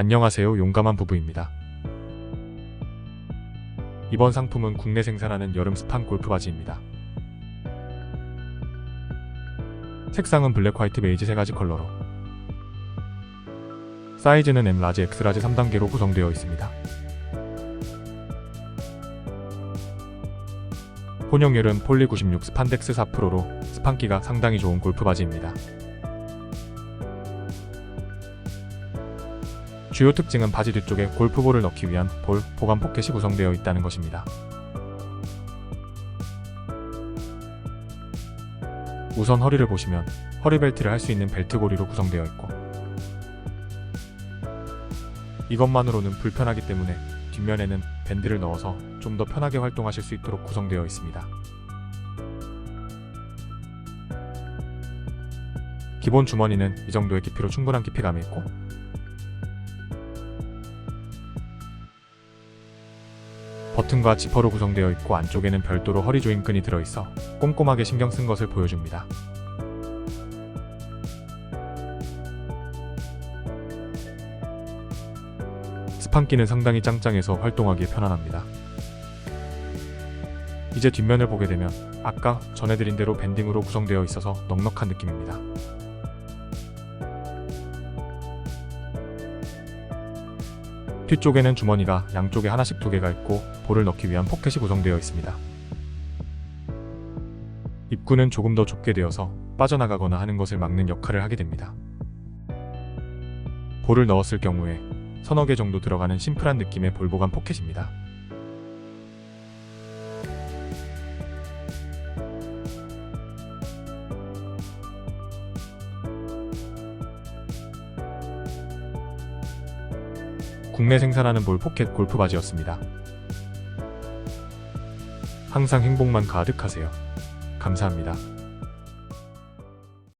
안녕하세요. 용감한 부부입니다. 이번 상품은 국내 생산하는 여름 스판 골프 바지입니다. 색상은 블랙, 화이트, 베이지 세 가지 컬러로 사이즈는 M 라지, X 라지 3단계로 구성되어 있습니다. 혼용률은 폴리 96 스판덱스 4%로 스판기가 상당히 좋은 골프 바지입니다. 주요 특징은 바지 뒤쪽에 골프볼을 넣기 위한 볼 보관 포켓이 구성되어 있다는 것입니다. 우선 허리를 보시면 허리 벨트를 할 수 있는 벨트 고리로 구성되어 있고 이것만으로는 불편하기 때문에 뒷면에는 밴드를 넣어서 좀 더 편하게 활동하실 수 있도록 구성되어 있습니다. 기본 주머니는 이 정도의 깊이로 충분한 깊이감이 있고 버튼과 지퍼로 구성되어 있고 안쪽에는 별도로 허리 조임끈이 들어있어 꼼꼼하게 신경 쓴 것을 보여줍니다. 스판기는 상당히 짱짱해서 활동하기에 편안합니다. 이제 뒷면을 보게 되면 아까 전해드린 대로 밴딩으로 구성되어 있어서 넉넉한 느낌입니다. 뒤쪽에는 주머니가 양쪽에 하나씩 두 개가 있고 볼을 넣기 위한 포켓이 구성되어 있습니다. 입구는 조금 더 좁게 되어서 빠져나가거나 하는 것을 막는 역할을 하게 됩니다. 볼을 넣었을 경우에 서너 개 정도 들어가는 심플한 느낌의 볼 보관 포켓입니다. 국내 생산하는 볼 포켓 골프 바지였습니다. 항상 행복만 가득하세요. 감사합니다.